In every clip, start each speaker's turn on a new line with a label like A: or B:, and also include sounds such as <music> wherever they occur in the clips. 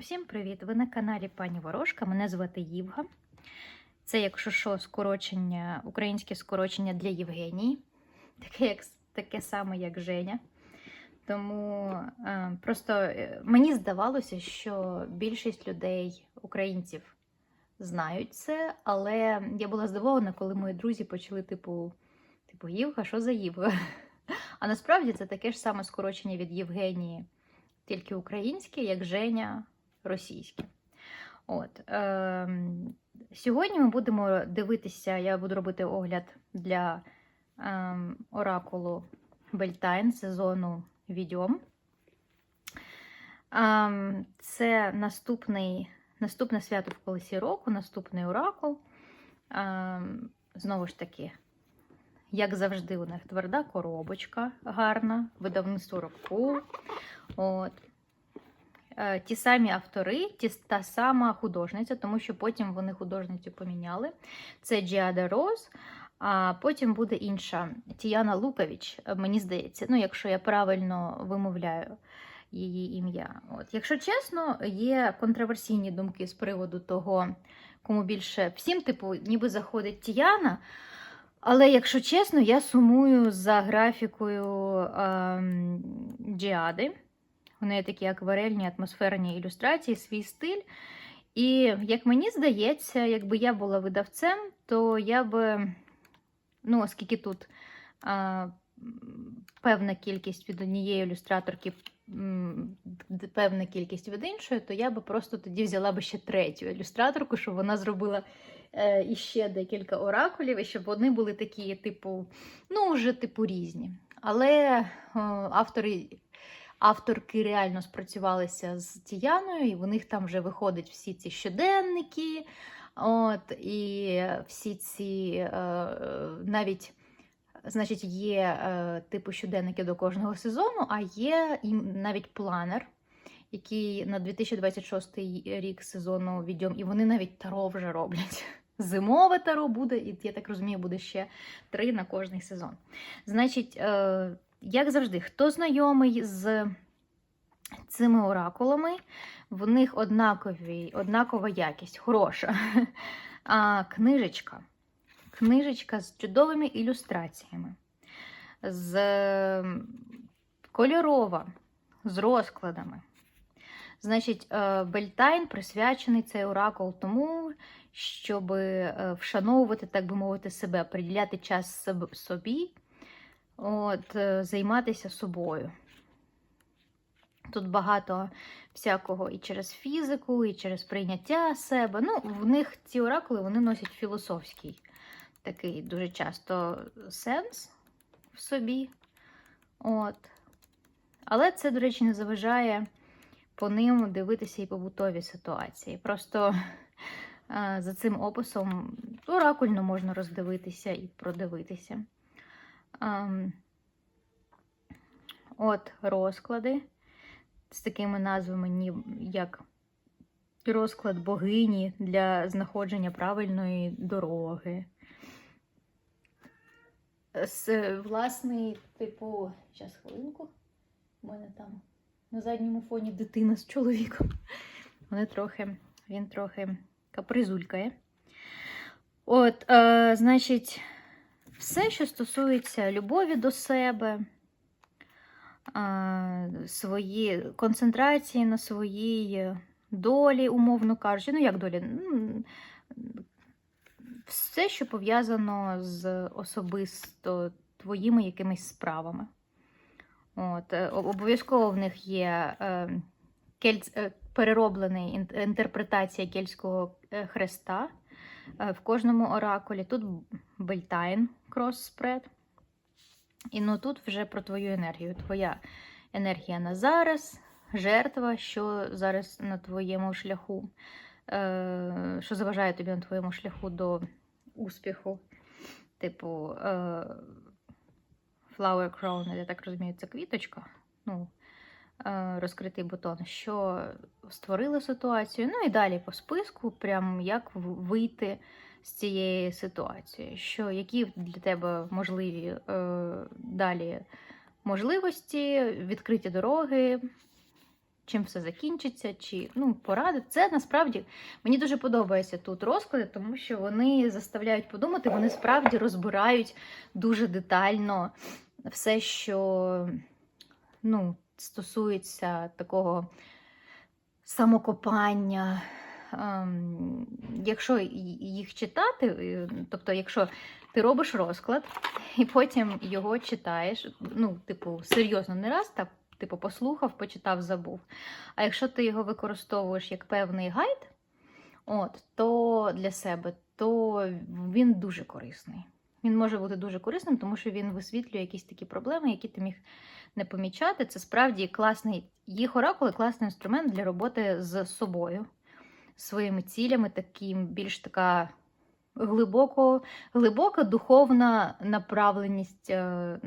A: Всім привіт! Ви на каналі Пані Ворожка. Мене звати Євга. Це, якщо що, скорочення, українське скорочення для Євгенії, таке, як, таке саме, як Женя. Тому е, просто е, мені здавалося, що більшість людей, українців, знають це, але я була здивована, коли мої друзі почали, типу, типу, Євга, що за Євга? А насправді це таке ж саме скорочення від Євгенії, тільки українське, як Женя російське. От, е, сьогодні ми будемо дивитися, я буду робити огляд для е, оракулу Бельтайн сезону Відьом. Е, це наступний, наступне свято в колесі року, наступний оракул. Е, знову ж таки, як завжди, у них тверда коробочка гарна, видавництво року. От. Е, Ті самі автори, ті, та сама художниця, тому що потім вони художницю поміняли. Це Джіада Роз, а потім буде інша Тіяна Лукович, е, мені здається, ну, якщо я правильно вимовляю її ім'я. От. Якщо чесно, є контроверсійні думки з приводу того, кому більше всім, типу, ніби заходить Тіяна. Але, якщо чесно, я сумую за графікою ем, Джіади. У неї такі акварельні атмосферні ілюстрації, свій стиль. І як мені здається, якби я була видавцем, то я би, ну, оскільки тут а, певна кількість від однієї ілюстраторки, певна кількість від іншої, то я би просто тоді взяла би ще третю ілюстраторку, щоб вона зробила е, іще декілька оракулів, і щоб вони були такі, типу, ну, вже типу різні. Але е, автори авторки реально спрацювалися з Тіяною, і в них там вже виходять всі ці щоденники. От, і всі ці е, навіть. Значить, є е, типу щоденники до кожного сезону, а є і навіть планер, який на 2026 рік сезону відьом, і вони навіть таро вже роблять. <laughs> Зимове таро буде, і я так розумію, буде ще три на кожний сезон. Значить, е, як завжди, хто знайомий з цими оракулами, в них однакові, однакова якість, хороша. А книжечка. Книжечка з чудовими ілюстраціями, з ем, кольорова, з розкладами. Значить, е, Бельтайн присвячений цей оракул тому, щоб е, вшановувати, так би мовити, себе, приділяти час собі, от, е, займатися собою. Тут багато всякого і через фізику, і через прийняття себе. Ну, в них ці оракули вони носять філософський такий дуже часто сенс в собі. От. Але це, до речі, не заважає по ним дивитися і побутові ситуації. Просто е, за цим описом оракульно можна роздивитися і продивитися. От розклади з такими назвами, як розклад богині для знаходження правильної дороги. З власний, типу, зараз хвилинку. У мене там на задньому фоні дитина з чоловіком. Вони трохи, він трохи капризулькає. От, е, значить, все, що стосується любові до себе, свої концентрації на своїй долі, умовно кажучи, ну як долі? Все, що пов'язано з особисто твоїми якимись справами. От, е, обов'язково в них є е, кельц, е, перероблений ін- інтерпретація кельтського хреста в кожному оракулі. Тут Бельтайн крос-спред. І ну тут вже про твою енергію. Твоя енергія на зараз, жертва, що зараз на твоєму шляху, е, що заважає тобі на твоєму шляху до успіху. Типу, е, flower crown, я так розумію, це квіточка. Ну, е, розкритий бутон, що створили ситуацію. Ну і далі по списку, прям як вийти з цієї ситуації, що які для тебе можливі е, далі можливості, відкриті дороги, чим все закінчиться, чи ну, поради. Це насправді мені дуже подобається тут розклади, тому що вони заставляють подумати, вони справді розбирають дуже детально все, що ну, стосується такого самокопання. Ем, Якщо їх читати, е, тобто, якщо ти робиш розклад і потім його читаєш, ну, типу, серйозно, не раз так, типу, послухав, почитав, забув. А якщо ти його використовуєш як певний гайд, от, то для себе, то він дуже корисний. Він може бути дуже корисним, тому що він висвітлює якісь такі проблеми, які ти міг не помічати. Це справді класний, їх оракули класний інструмент для роботи з собою, своїми цілями, таким більш така глибоко, глибока духовна направленість е,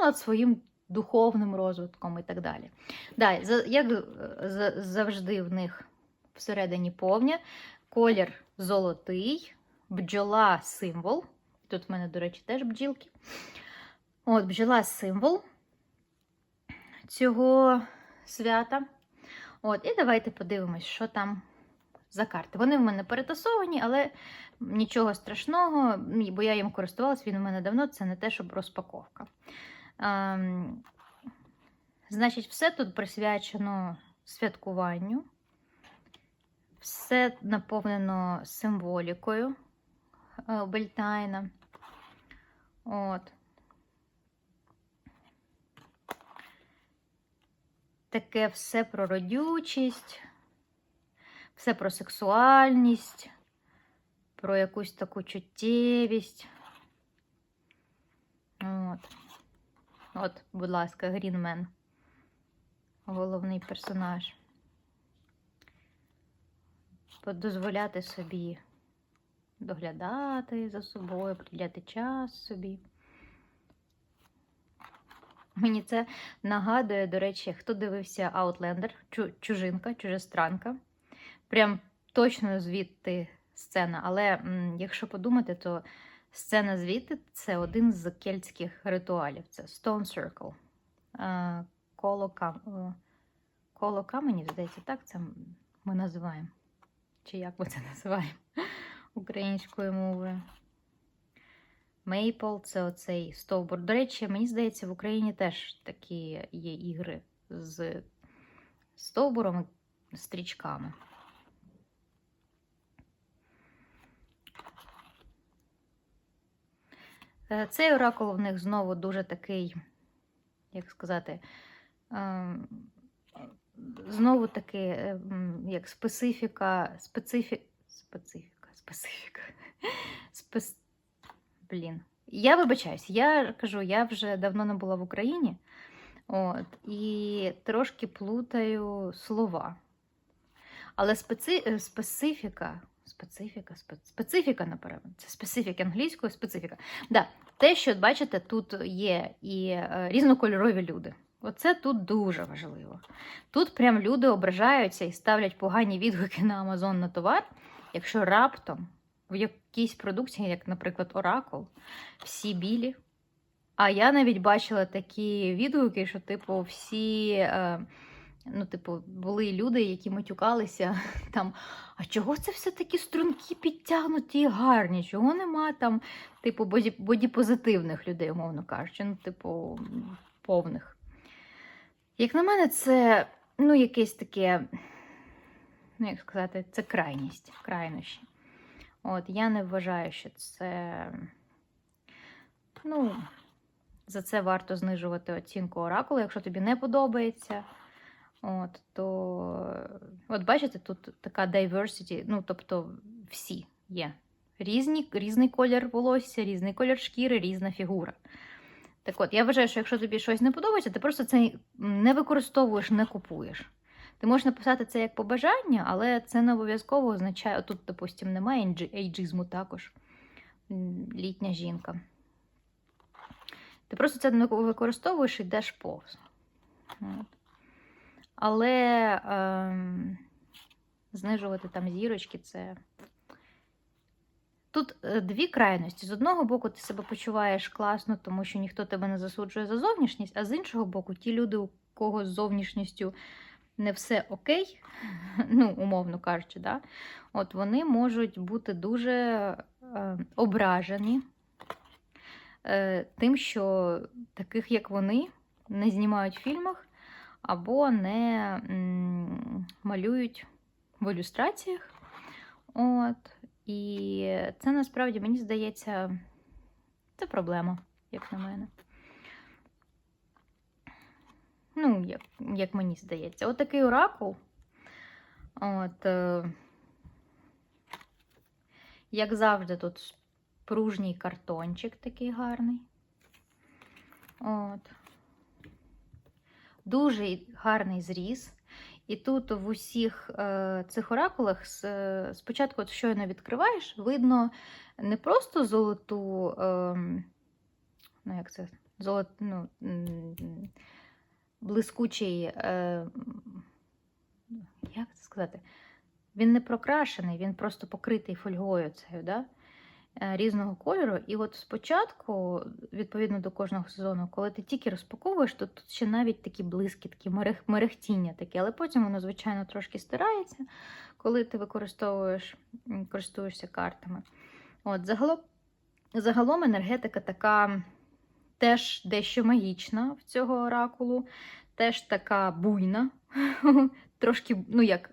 A: над своїм духовним розвитком і так далі. Да, як е, завжди в них всередині повня, колір золотий, бджола символ. Тут в мене, до речі, теж бджілки. От, бджола символ цього свята. От, і давайте подивимось, що там за карти. Вони в мене перетасовані, але нічого страшного, бо я їм користувалась, він у мене давно, це не те, щоб розпаковка. Ем, значить, все тут присвячено святкуванню. Все наповнено символікою е, Бельтайна. От. Таке все про родючість, все про сексуальність, про якусь таку чуттєвість. От. От, будь ласка, Грінмен. Головний персонаж. Дозволяти собі доглядати за собою, приділяти час собі. Мені це нагадує, до речі, хто дивився Outlander, чужинка, чужестранка. Прям точно звідти сцена. Але м, якщо подумати, то сцена звідти це один з кельтських ритуалів. Це Stone Circle. Е, Коло, кам... коло каменів, здається, так це ми називаємо. Чи як ми це називаємо <laughs> українською мовою? Мейпл це оцей стовбур. До речі, мені здається, в Україні теж такі є ігри з стовбуром і стрічками. Цей оракул в них знову дуже такий, як сказати, ем, знову таки, е, як специфіка, специфі... специфіка, специфіка. Спец... Блін. Я вибачаюсь, я кажу, я вже давно не була в Україні. От, і трошки плутаю слова. Але специ... е, специфіка, специфіка, спе- специфіка, напевно, це специфіка англійською, специфіка. Да, те, що бачите, тут є і е, різнокольорові люди. Оце тут дуже важливо. Тут прям люди ображаються і ставлять погані відгуки на Амазон на товар, якщо раптом в якійсь продукції, як, наприклад, Оракул, всі білі. А я навіть бачила такі відгуки, що, типу, всі. Е, Ну, типу, були люди, які матюкалися <laughs> там. А чого це все такі струнки підтягнуті і гарні? Чого нема там, типу, боді, бодіпозитивних людей, умовно кажучи, ну, типу, повних. Як на мене, це ну, якесь таке, ну, як сказати, це крайність, крайнощі. От, я не вважаю, що це. Ну, за це варто знижувати оцінку оракулу, якщо тобі не подобається. От, то, от бачите, тут така diversity, ну, тобто всі є. Різні, різний колір волосся, різний колір шкіри, різна фігура. Так от, я вважаю, що якщо тобі щось не подобається, ти просто це не використовуєш, не купуєш. Ти можеш написати це як побажання, але це не обов'язково означає, тут, допустимо, немає ейджизму також. Літня жінка. Ти просто це не використовуєш і йдеш повз. От. Але ем, знижувати там зірочки це. Тут е, дві крайності. З одного боку, ти себе почуваєш класно, тому що ніхто тебе не засуджує за зовнішність, а з іншого боку, ті люди, у кого з зовнішністю не все окей, <laughs> ну, умовно кажучи, да? от вони можуть бути дуже е, ображені е, тим, що таких, як вони, не знімають в фільмах або не малюють в ілюстраціях. От. І це насправді, мені здається, це проблема, як на мене. Ну, як, як мені здається, от такий оракул. От, е, як завжди, тут пружній картончик такий гарний. От. Дуже гарний зріз. І тут в усіх е, цих оракулах е, спочатку, от щойно відкриваєш, видно не просто золоту, е, ну як це, золот, ну, блискучий, е, як це сказати? Він не прокрашений, він просто покритий фольгою цією, да? Е, різного кольору. І от спочатку, відповідно до кожного сезону, коли ти тільки розпаковуєш, то тут ще навіть такі блискітки, мерех, мерехтіння таке, але потім воно, звичайно, трошки стирається, коли ти використовуєш, користуєшся картами. От, загалом, загалом енергетика така теж дещо магічна в цього оракулу, теж така буйна, <laughs> трошки, ну як.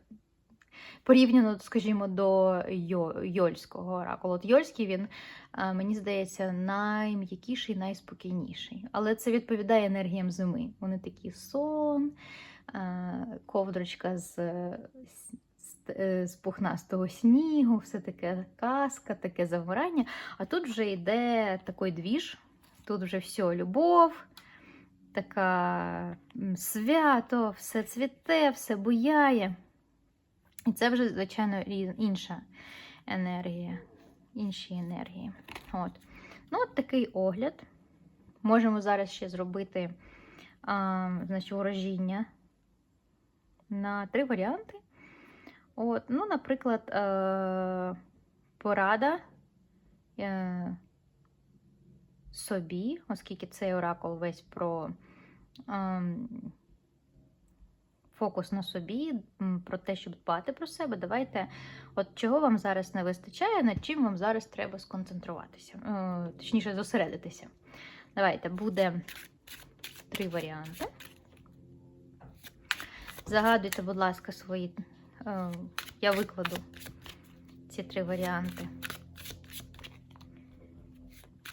A: Порівняно, скажімо, до Йо- Йольського оракулу. От Йольський він, мені здається, найм'якіший, найспокійніший. Але це відповідає енергіям зими. Вони такі сон, а, ковдрочка з, е, з пухнастого снігу, все таке казка, таке завмирання. А тут вже йде такий двіж, тут вже все любов. Така свято, все цвіте, все буяє. І це вже, звичайно, інша енергія, інші енергії. От. Ну, от такий огляд. Можемо зараз ще зробити а, значить, ворожіння на три варіанти. От, ну, наприклад, е, порада е, собі, оскільки цей оракул весь про. ем, фокус на собі, про те, щоб дбати про себе. Давайте, от чого вам зараз не вистачає, над чим вам зараз треба сконцентруватися, е, точніше, зосередитися. Давайте буде три варіанти. Загадуйте, будь ласка, свої. е, Я викладу ці три варіанти.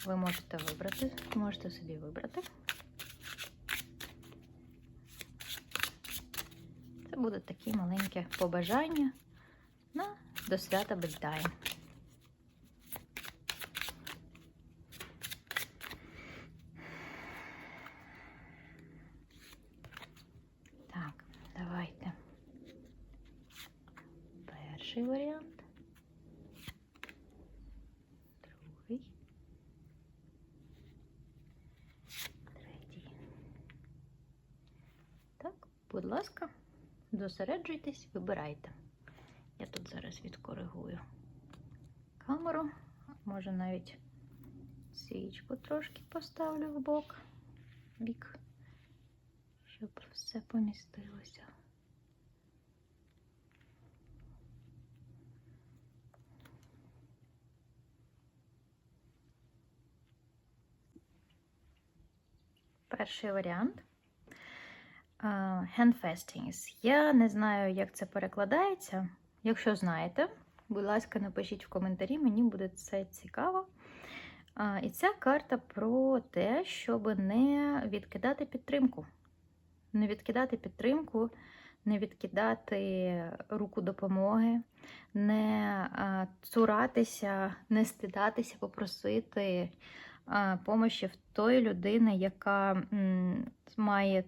A: Ви можете вибрати, можете собі вибрати. Це буде такі маленькі побажання на до свята Бельтаю. Так, давайте. Перший варіант. Другий. Третій. Так, будь ласка. Зосереджуйтесь, вибирайте. Я тут зараз відкоригую камеру, може навіть свічку трошки поставлю в бок, бік, щоб все помістилося. Перший варіант. Handfastings. Я не знаю, як це перекладається. Якщо знаєте, будь ласка, напишіть в коментарі, мені буде це цікаво. І ця карта про те, щоб не відкидати підтримку. Не відкидати підтримку, не відкидати руку допомоги, не цуратися, не стидатися, попросити помощі в тої людини, яка має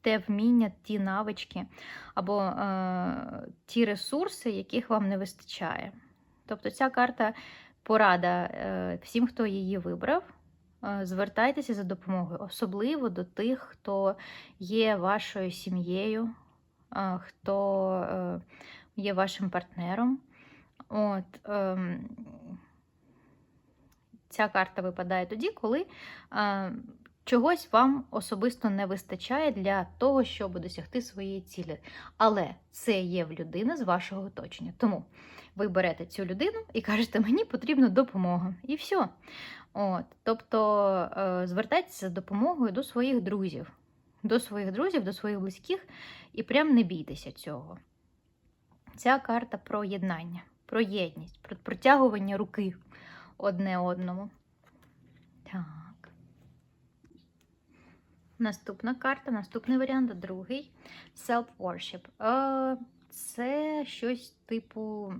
A: те вміння, ті навички або е, ті ресурси, яких вам не вистачає. Тобто ця карта порада е, всім, хто її вибрав. Е, звертайтеся за допомогою, особливо до тих, хто є вашою сім'єю, е, хто е, є вашим партнером. От, е, Ця карта випадає тоді, коли е, чогось вам особисто не вистачає для того, щоб досягти своєї цілі. Але це є в людини з вашого оточення. Тому ви берете цю людину і кажете, мені потрібна допомога. І все. От, тобто е, звертайтеся за допомогою до своїх друзів, до своїх друзів, до своїх близьких, і прям не бійтеся цього. Ця карта про єднання, про єдність, про протягування руки одне одному. Так. Наступна карта, наступний варіант, другий self-worship. Е, Це щось типу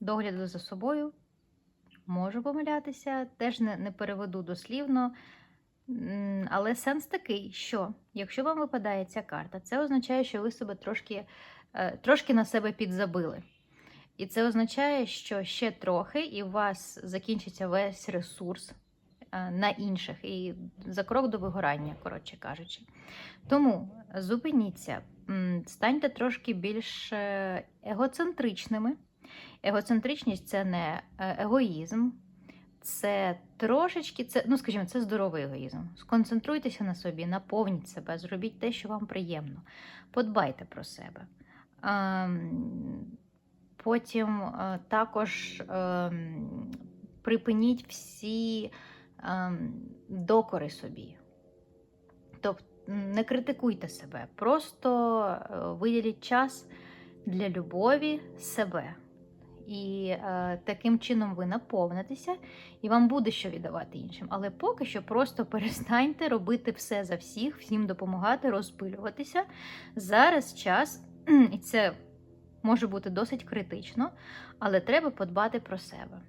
A: догляду за собою. Можу помилятися, теж не, не переведу дослівно. Але сенс такий, що якщо вам випадає ця карта, це означає, що ви себе трошки, е, трошки на себе підзабили. І це означає, що ще трохи, і у вас закінчиться весь ресурс на інших, і за крок до вигорання, коротше кажучи. Тому зупиніться, станьте трошки більш е, егоцентричними. Егоцентричність це не е, егоїзм, це трошечки, це, ну скажімо, це здоровий егоїзм. Сконцентруйтеся на собі, наповніть себе, зробіть те, що вам приємно. Подбайте про себе. Ем, Потім е, також ем, припиніть всі докори собі. Тобто не критикуйте себе, просто е, виділіть час для любові себе. І е, таким чином ви наповнитеся, і вам буде що віддавати іншим. Але поки що просто перестаньте робити все за всіх, всім допомагати, розпилюватися. Зараз час, і це може бути досить критично, але треба подбати про себе.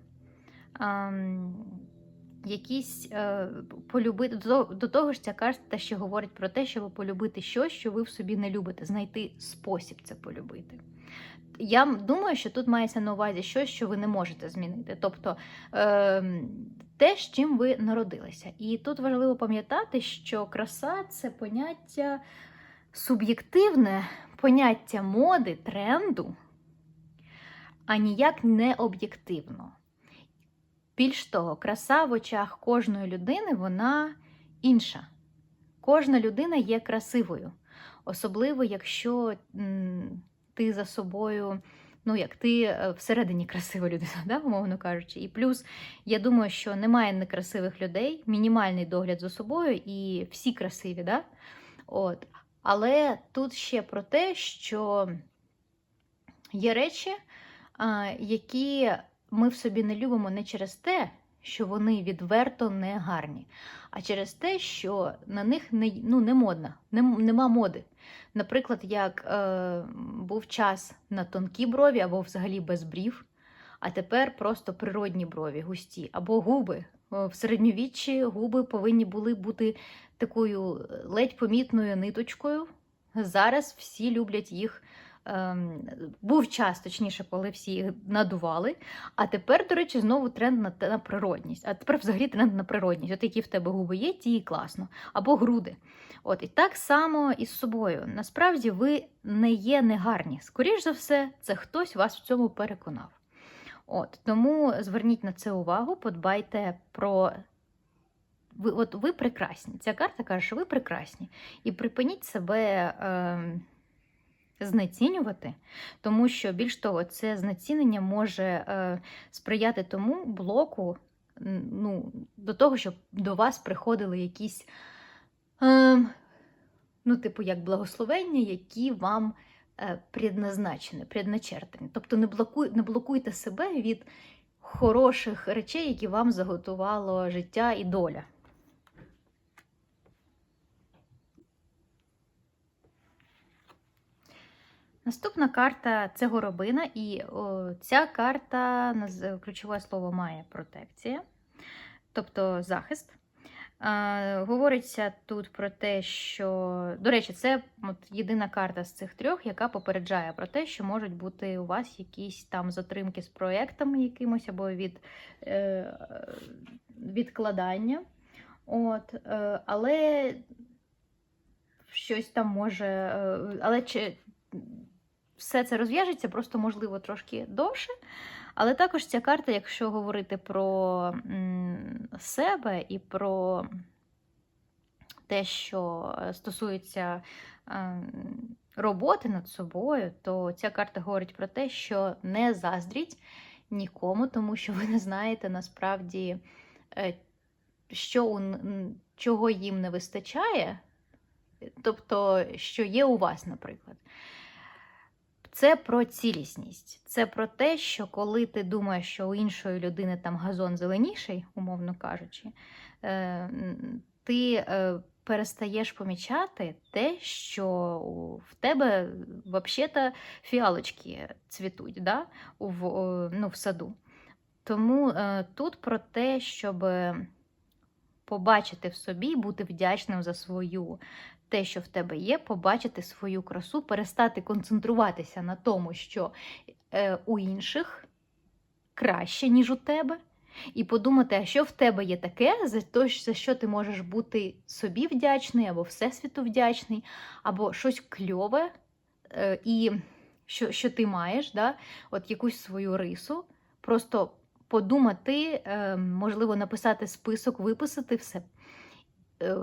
A: Ем, якісь е, полюбити до, до того ж, ця карта ще говорить про те, щоб полюбити щось, що ви в собі не любите, знайти спосіб це полюбити. Я думаю, що тут мається на увазі щось, що ви не можете змінити. Тобто е, те, з чим ви народилися. І тут важливо пам'ятати, що краса це поняття суб'єктивне, поняття моди, тренду, а ніяк не об'єктивно. Більш того, краса в очах кожної людини вона інша. Кожна людина є красивою. Особливо, якщо ти за собою, ну як ти е, всередині красива людина, <laughs> да, умовно кажучи. І плюс, я думаю, що немає некрасивих людей, мінімальний догляд за собою, і всі красиві. Да? От. Але тут ще про те, що є речі, які ми в собі не любимо не через те, що вони відверто не гарні, а через те, що на них не, ну, не модна, не, нема моди. Наприклад, як е, був час на тонкі брові або взагалі без брів, а тепер просто природні брові, густі, або губи. В середньовіччі губи повинні були бути такою ледь помітною ниточкою. Зараз всі люблять їх. Ем, був час, точніше, коли всі їх надували. А тепер, до речі, знову тренд на, на природність. А тепер взагалі тренд на природність. От які в тебе губи є, ті і класно. Або груди. От І так само із собою. Насправді ви не є негарні. Скоріш за все, це хтось вас в цьому переконав. От Тому зверніть на це увагу, подбайте про. Ви, от ви прекрасні. Ця карта каже, що ви прекрасні. І припиніть себе. Е, знецінювати, тому що більш того, це знецінення може е, сприяти тому блоку, ну, до того, щоб до вас приходили якісь, е, ну, типу, як благословення, які вам е, предназначені, предначертані. Тобто не, блокуй, не блокуйте себе від хороших речей, які вам заготувало життя і доля. Наступна карта це горобина, і о, ця карта ключове слово має протекція, тобто захист. А, говориться тут про те, що, до речі, це от єдина карта з цих трьох, яка попереджає про те, що можуть бути у вас якісь там затримки з проєктами якимось або від, е, відкладання. От, е, Але щось там може. Е, але чи все це розв'яжеться, просто, можливо, трошки довше. Але також ця карта, якщо говорити про себе і про те, що стосується е, роботи над собою, то ця карта говорить про те, що не заздріть нікому, тому що ви не знаєте насправді, е, що чого їм не вистачає, тобто, що є у вас, наприклад. Це про цілісність. Це про те, що коли ти думаєш, що у іншої людини там газон зеленіший, умовно кажучи, е, ти е, перестаєш помічати те, що в тебе взагалі фіалочки цвітуть да? в, ну, в саду. Тому е, тут про те, щоб побачити в собі, бути вдячним за свою те, що в тебе є, побачити свою красу, перестати концентруватися на тому, що е, у інших краще, ніж у тебе. І подумати, а що в тебе є таке, за те, за що ти можеш бути собі вдячний, або Всесвіту вдячний, або щось кльове, е, і що, що ти маєш, да? от якусь свою рису. Просто подумати, е, можливо, написати список, виписати все,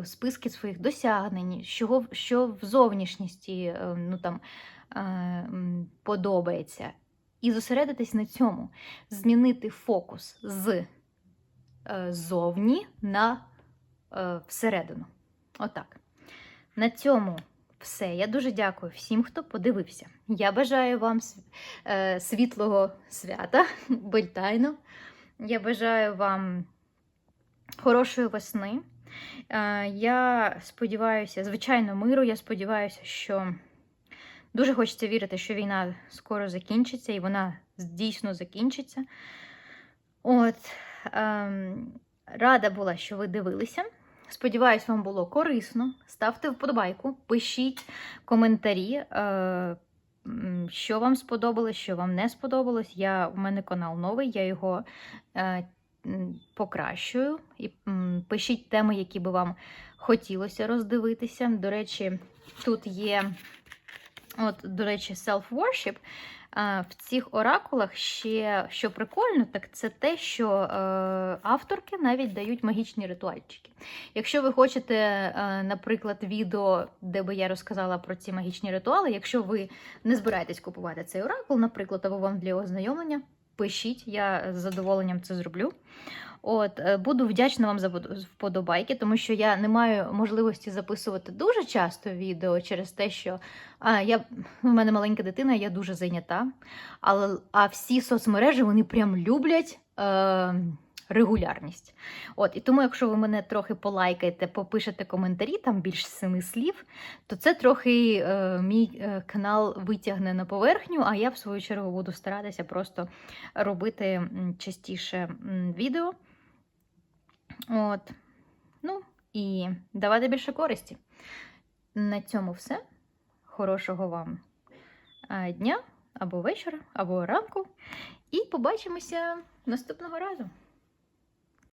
A: списки своїх досягнень, що, що в зовнішністі е, ну, там, е, подобається. І зосередитись на цьому, змінити фокус з е, зовні на е, всередину. Отак. На цьому все. Я дуже дякую всім, хто подивився. Я бажаю вам е, світлого свята, бельтайну. Я бажаю вам хорошої весни. Е, Я сподіваюся, звичайно, миру. Я сподіваюся, що дуже хочеться вірити, що війна скоро закінчиться, і вона дійсно закінчиться. От, рада була, що ви дивилися. Сподіваюсь, вам було корисно. Ставте вподобайку, пишіть коментарі, е, що вам сподобалось, що вам не сподобалось. Я, у мене канал новий, я його м, покращую. І пишіть теми, які би вам хотілося роздивитися. До речі, тут є, от, до речі, self-worship. В цих оракулах ще що прикольно, так це те, що е, авторки навіть дають магічні ритуальчики. Якщо ви хочете, е, наприклад, відео, де би я розказала про ці магічні ритуали, якщо ви не збираєтесь купувати цей оракул, наприклад, або вам для ознайомлення, пишіть, я з задоволенням це зроблю. От, е, буду вдячна вам за вподобайки, тому що я не маю можливості записувати дуже часто відео через те, що а, я, у мене маленька дитина, я дуже зайнята. Але, а всі соцмережі вони прям люблять е, регулярність. От, і тому, якщо ви мене трохи полайкаєте, попишете коментарі, там більш семи слів, то це трохи е, мій е, канал витягне на поверхню, а я в свою чергу буду старатися просто робити частіше відео. От. Ну, і давати більше користі. На цьому все. Хорошого вам е, дня або вечора, або ранку. І побачимося наступного разу.